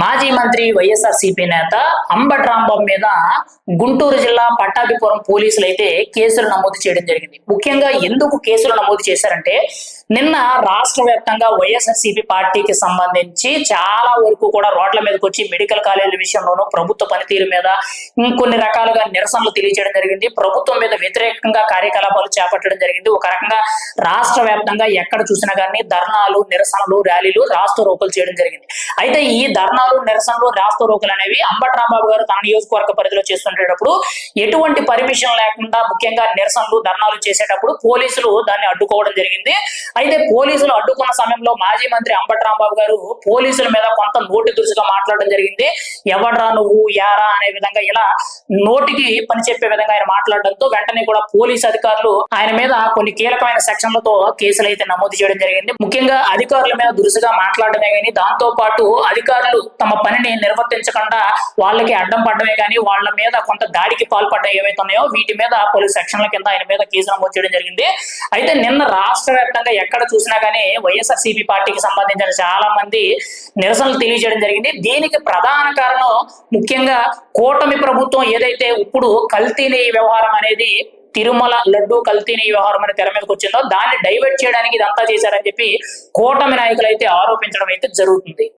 మాజీ మంత్రి వైఎస్ఆర్సీపీ నేత అంబట్ రాంబాబు మీద గుంటూరు జిల్లా పట్టాభిపురం పోలీసులు అయితే కేసులు నమోదు చేయడం జరిగింది. ముఖ్యంగా ఎందుకు కేసులు నమోదు చేశారంటే నిన్న రాష్ట్ర వ్యాప్తంగా వైఎస్ఆర్సీపీ పార్టీకి సంబంధించి చాలా వరకు కూడా రోడ్ల మీదకి వచ్చి మెడికల్ కాలేజీల విషయంలోనూ ప్రభుత్వ పనితీరు మీద ఇంకొన్ని రకాలుగా నిరసనలు తెలియజేయడం జరిగింది. ప్రభుత్వం మీద వ్యతిరేకంగా కార్యకలాపాలు చేపట్టడం జరిగింది. ఒక రకంగా రాష్ట్ర వ్యాప్తంగా ఎక్కడ చూసినా కానీ ధర్నాలు నిరసనలు ర్యాలీలు రాష్ట్ర రోకులు చేయడం జరిగింది. అయితే ఈ ధర్నాలు నిరసనలు రాష్ట్ర రోకులు అనేవి అంబట్ రాంబాబు గారు తన నియోజకవర్గ పరిధిలో చేస్తుండేటప్పుడు ఎటువంటి పర్మిషన్ లేకుండా ముఖ్యంగా నిరసనలు ధర్నాలు చేసేటప్పుడు పోలీసులు దాన్ని అడ్డుకోవడం జరిగింది. అయితే పోలీసులు అడ్డుకున్న సమయంలో మాజీ మంత్రి అంబట్ రాంబాబు గారు పోలీసుల మీద కొంత నోటి దురుసుగా మాట్లాడడం జరిగింది. ఎవడ్రా నువ్వు యారా అనే విధంగా ఇలా నోటికి పని చెప్పే విధంగా ఆయన మాట్లాడడంతో వెంటనే కూడా పోలీస్ అధికారులు ఆయన మీద కొన్ని కీలకమైన సెక్షన్లతో కేసులు అయితే నమోదు చేయడం జరిగింది. ముఖ్యంగా అధికారుల మీద దురుసుగా మాట్లాడమే కానీ దాంతో పాటు అధికారులు తమ పనిని నిర్వర్తించకుండా వాళ్ళకి అడ్డం పడడమే కానీ వాళ్ళ మీద కొంత దాడికి పాల్పడ్డ ఏవైతే ఉన్నాయో వీటి మీద పలు సెక్షన్ల కింద ఆయన మీద కేసు నమోదు చేయడం జరిగింది. అయితే నిన్న రాష్ట్ర వ్యాప్తంగా ఎక్కడ చూసినా కానీ వైఎస్ఆర్ సిపి పార్టీకి సంబంధించిన చాలా మంది నిరసనలు తెలియజేయడం జరిగింది. దీనికి ప్రధాన కారణం ముఖ్యంగా కూటమి ప్రభుత్వం ఏదైతే ఇప్పుడు కల్తీని వ్యవహారం అనేది తిరుమల లడ్డు కల్తీని వ్యవహారం అనే తెర మీదకి వచ్చిందో దాన్ని డైవర్ట్ చేయడానికి ఇదంతా చేశారని చెప్పి కూటమి నాయకులు అయితే ఆరోపించడం అయితే జరుగుతుంది.